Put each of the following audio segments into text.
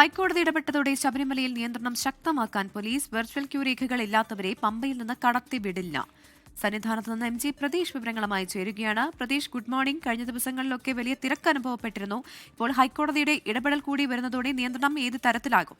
ഹൈക്കോടതി ഇടപെട്ടതോടെ ശബരിമലയിൽ നിയന്ത്രണം ശക്തമാക്കാൻ പോലീസ് വെർച്വൽ ക്യൂ രേഖകൾ ഇല്ലാത്തവരെ പമ്പയിൽ നിന്ന് കടത്തിവിടില്ല സന്നിധാനത്ത് നിന്ന് എം ജി പ്രതീഷ് വിവരങ്ങളുമായി ചേരുകയാണ്. Pratheesh good morning. കഴിഞ്ഞ ദിവസങ്ങളിലൊക്കെ വലിയ തിരക്ക് അനുഭവപ്പെട്ടിരുന്നു. ഇപ്പോൾ ഹൈക്കോടതിയുടെ ഇടപെടൽ കൂടി വരുന്നതോടെ നിയന്ത്രണം ഏത് തരത്തിലാകും?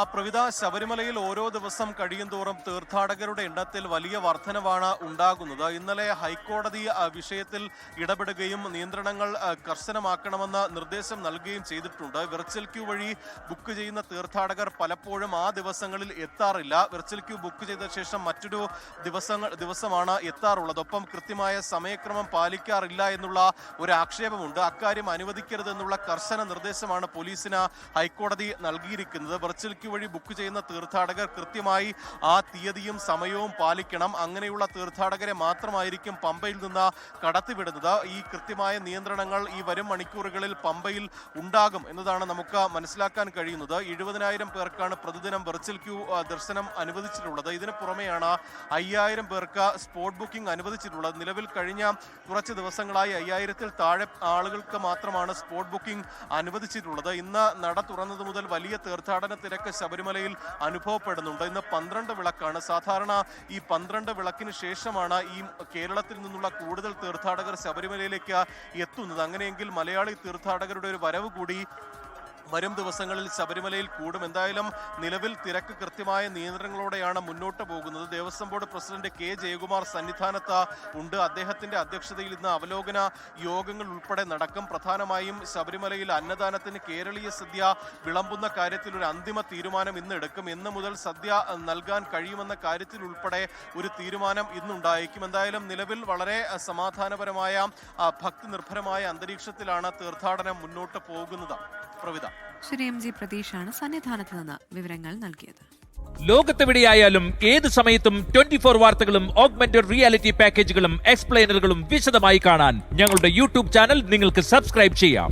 ആ പ്രവിത ശബരിമലയിൽ ഓരോ ദിവസം കഴിയും തോറും തീർത്ഥാടകരുടെ എണ്ണത്തിൽ വലിയ വർധനവാണ് ഉണ്ടാകുന്നത്. ഇന്നലെ ഹൈക്കോടതി വിഷയത്തിൽ ഇടപെടുകയും നിയന്ത്രണങ്ങൾ കർശനമാക്കണമെന്ന് നിർദ്ദേശം നൽകുകയും ചെയ്തിട്ടുണ്ട്. വെർച്വൽ ക്യൂ വഴി ബുക്ക് ചെയ്യുന്ന തീർത്ഥാടകർ പലപ്പോഴും ആ ദിവസങ്ങളിൽ എത്താറില്ല. വെർച്വൽ ക്യൂ ബുക്ക് ചെയ്ത ശേഷം മറ്റൊരു ദിവസങ്ങൾ ദിവസമാണ് എത്താറുള്ളത്. ഒപ്പം കൃത്യമായ സമയക്രമം പാലിക്കാറില്ല എന്നുള്ള ഒരു ആക്ഷേപമുണ്ട്. അക്കാര്യം അനുവദിക്കരുതെന്നുള്ള കർശന നിർദ്ദേശമാണ് പോലീസിന് ഹൈക്കോടതി നൽകിയിരിക്കുന്നത്. വെർച്വൽ ക്യൂ വഴി ബുക്ക് ചെയ്യുന്ന തീർത്ഥാടകർ കൃത്യമായി ആ തീയതിയും സമയവും പാലിക്കണം. അങ്ങനെയുള്ള തീർത്ഥാടകരെ മാത്രമായിരിക്കും പമ്പയിൽ നിന്ന് കടത്തിവിടുന്നത്. ഈ കൃത്യമായ നിയന്ത്രണങ്ങൾ ഈ വരും മണിക്കൂറുകളിൽ പമ്പയിൽ ഉണ്ടാകും എന്നതാണ് നമുക്ക് മനസ്സിലാക്കാൻ കഴിയുന്നത്. എഴുപതിനായിരം പേർക്കാണ് പ്രതിദിനം വെർച്വൽ ക്യൂ ദർശനം അനുവദിച്ചിട്ടുള്ളത്. ഇതിന് പുറമെയാണ് അയ്യായിരം പേർക്ക് സ്പോട്ട് ബുക്കിംഗ് അനുവദിച്ചിട്ടുള്ളത്. നിലവിൽ കഴിഞ്ഞ കുറച്ച് ദിവസങ്ങളായി അയ്യായിരത്തിൽ താഴെ ആളുകൾക്ക് മാത്രമാണ് സ്പോട്ട് ബുക്കിംഗ് അനുവദിച്ചിട്ടുള്ളത്. ഇന്ന് നട തുറന്നത് മുതൽ വലിയ തീർത്ഥാടന തിരക്ക് ശബരിമലയിൽ അനുഭവപ്പെടുന്നുണ്ട്. ഇന്ന് പന്ത്രണ്ട് വിളക്കാണ്. സാധാരണ ഈ പന്ത്രണ്ട് വിളക്കിന് ശേഷമാണ് ഈ കേരളത്തിൽ നിന്നുള്ള കൂടുതൽ തീർത്ഥാടകർ ശബരിമലയിലേക്ക് എത്തുന്നത്. അങ്ങനെയെങ്കിൽ മലയാളി തീർത്ഥാടകരുടെ ഒരു വരവ് കൂടി വരും ദിവസങ്ങളിൽ ശബരിമലയിൽ കൂടും. എന്തായാലും നിലവിൽ തിരക്ക് കൃത്യമായ നിയന്ത്രണങ്ങളോടെയാണ് മുന്നോട്ട് പോകുന്നത്. Devaswom board president K Jayakumar സന്നിധാനത്ത് ഉണ്ട്. അദ്ദേഹത്തിന്റെ അധ്യക്ഷതയിൽ ഇന്ന് അവലോകന യോഗങ്ങൾ ഉൾപ്പെടെ നടക്കും. പ്രധാനമായും ശബരിമലയിൽ അന്നദാനത്തിന് കേരളീയ സദ്യ വിളമ്പുന്ന കാര്യത്തിൽ ഒരു അന്തിമ തീരുമാനം ഇന്ന് എടുക്കും. എന്ന് മുതൽ സദ്യ നൽകാൻ കഴിയുമെന്ന കാര്യത്തിൽ ഉൾപ്പെടെ ഒരു തീരുമാനം ഇന്നുണ്ടായേക്കും. എന്തായാലും നിലവിൽ വളരെ സമാധാനപരമായ ഭക്തി നിർഭരമായ അന്തരീക്ഷത്തിലാണ് തീർത്ഥാടനം മുന്നോട്ട് പോകുന്നത്. പ്രവിധ ശ്രീ എം ജി പ്രതീഷാണ് സന്നിധാനത്ത് നിന്ന് വിവരങ്ങൾ നൽകിയത്. ലോകത്തെവിടെയായാലും ഏത് സമയത്തും ട്വന്റി ഫോർ വാർത്തകളും ഓഗ്മെന്റഡ് റിയാലിറ്റി പാക്കേജുകളും എക്സ്പ്ലെയിനറുകളും വിശദമായി കാണാൻ ഞങ്ങളുടെ യൂട്യൂബ് ചാനൽ നിങ്ങൾക്ക് സബ്സ്ക്രൈബ് ചെയ്യാം.